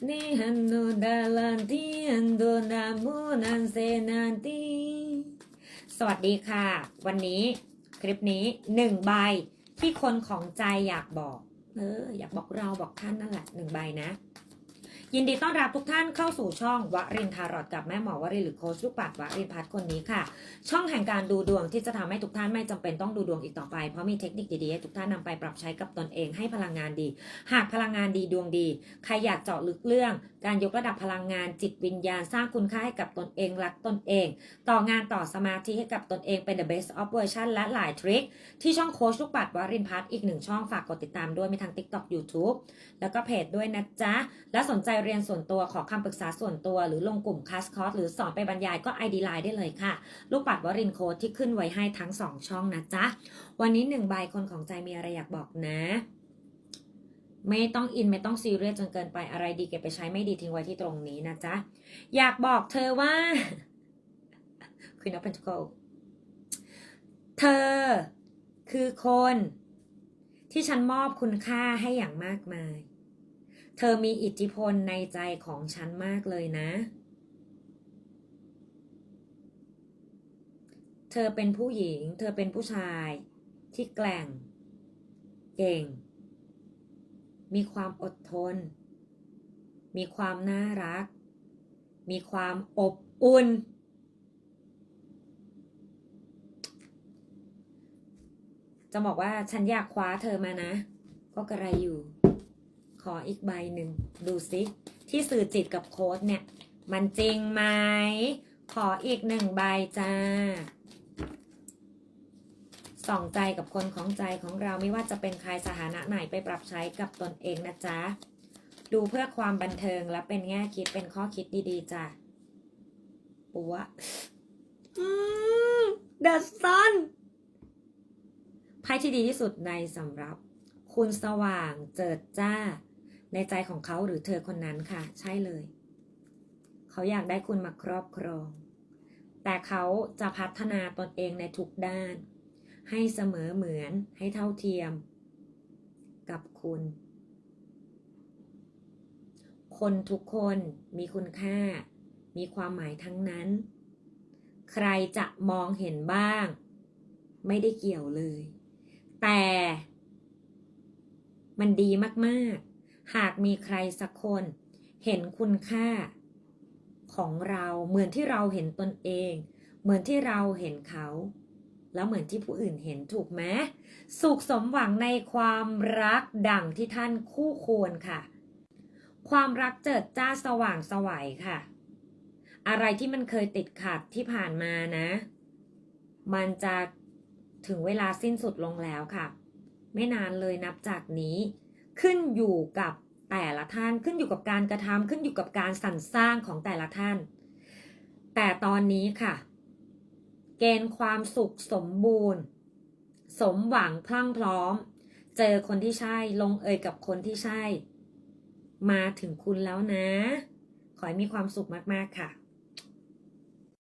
Ni hanno davanti ando namu nanti สวัสดีค่ะ วันนี้คลิปนี้หนึ่งใบที่คนของใจอยากบอก เออ อยากบอกเราบอกท่านนั่นแหละหนึ่งใบนะ ยินดีต้อนรับทุกท่านเข้าสู่ช่องวรินทารอดกับแม่หมอวรินหรือโค้ชลูกปัดวรินพัฒคนนี้ค่ะ ช่องแห่งการดูดวงที่จะทำให้ทุกท่านไม่จำเป็นต้องดูดวงอีกต่อไป เพราะมีเทคนิคดีๆให้ทุกท่านนำไปปรับใช้กับตนเองให้พลังงานดี หากพลังงานดีดวงดี ใครอยากเจาะลึกเรื่อง การยกระดับพลังงานจิตวิญญาณสร้างคุณค่าให้กับตนเองรักตนเอง ต่องานต่อสมาธิให้กับตนเองเป็น the best of version และหลายทริคที่ช่องโค้ชลูกปัดวรินพัฒอีกหนึ่งช่องฝากกดติดตามด้วยมีทาง TikTok YouTube แล้วก็เพจด้วยนะจ๊ะและสนใจเรียนส่วนตัวขอคำปรึกษาส่วนตัว หรือลงกลุ่มคลาสคอร์สหรือสอนไปบรรยายก็ ID Line ได้เลยค่ะ ลูกปัดวรินโค้ดที่ขึ้นไว้ให้ทั้ง 2 ช่องนะจ๊ะ วันนี้หนึ่งใบคนของใจมีอะไรอยากบอกนะ ไม่ต้องอินไม่ต้องซีเรียสจนเกินไปอะไรดีเก็บไปใช้ไม่ดีทิ้งไว้ที่ตรงนี้นะจ๊ะ อยากบอกเธอว่าคือนับเป็นทุกคนเธอคือคนที่ฉันมอบคุณค่าให้อย่างมากมาย เธอมีอิทธิพลในใจของฉันมากเลยนะ เธอเป็นผู้หญิง เธอเป็นผู้ชายที่แกร่ง เก่ง มีความอดทน มีความน่ารัก มีความอบอุ่น จะบอกว่าฉันอยากคว้าเธอมานะ ก็กระไรอยู่ ออีกใบหนึ่ง ดูสิที่สื่อจิตกับโค้ดเนี่ย มันจริงไหม ขออีกหนึ่งใบจ้าส่องใจกับคนของใจของเราไม่ว่าจะเป็นใครสถานะไหนไปปรับใช้กับตนเองนะจ๊ะ ดูเพื่อความบันเทิงและเป็นแง่คิดเป็นข้อคิดดีๆจ้ะปัวอืม The Sun ไพ่ที่ดีที่สุดในสำหรับ คุณสว่างเจิดจ้า ในใจของเขาหรือเธอคนนั้นค่ะ ใช่เลย เขาอยากได้คุณมาครอบครอง แต่เขาจะพัฒนาตนเองในทุกด้าน ให้เสมอเหมือนให้เท่าเทียม กับคุณ คนทุกคนมีคุณค่า มีความหมายทั้งนั้น ใครจะมองเห็นบ้าง ไม่ได้เกี่ยวเลย แต่ มันดีมาก ๆ หากมีใครสักคนเห็นคุณค่าของเราเหมือนที่เราเห็นตนเอง เหมือนที่เราเห็นเขา แล้วเหมือนที่ผู้อื่นเห็นถูกไหมสุขสมหวังในความรักดั่งที่ท่านคู่ควรค่ะ ความรักเจิดจ้าสว่างไสวัยค่ะ อะไรที่มันเคยติดขัดที่ผ่านมานะ มันจะถึงเวลาสิ้นสุดลงแล้วค่ะ ไม่นานเลยนับจากนี้ ขึ้นอยู่กับแต่ละท่านขึ้นอยู่กับการกระทำขึ้นอยู่กับการสรรสร้างของแต่ละท่าน แต่ตอนนี้ค่ะ เกณฑ์ความสุขสมบูรณ์ สมหวังพลั่งพร้อม เจอคนที่ใช่ลงเอยกับคนที่ใช่ มาถึงคุณแล้วนะ ขอให้มีความสุขมาก ๆ ค่ะ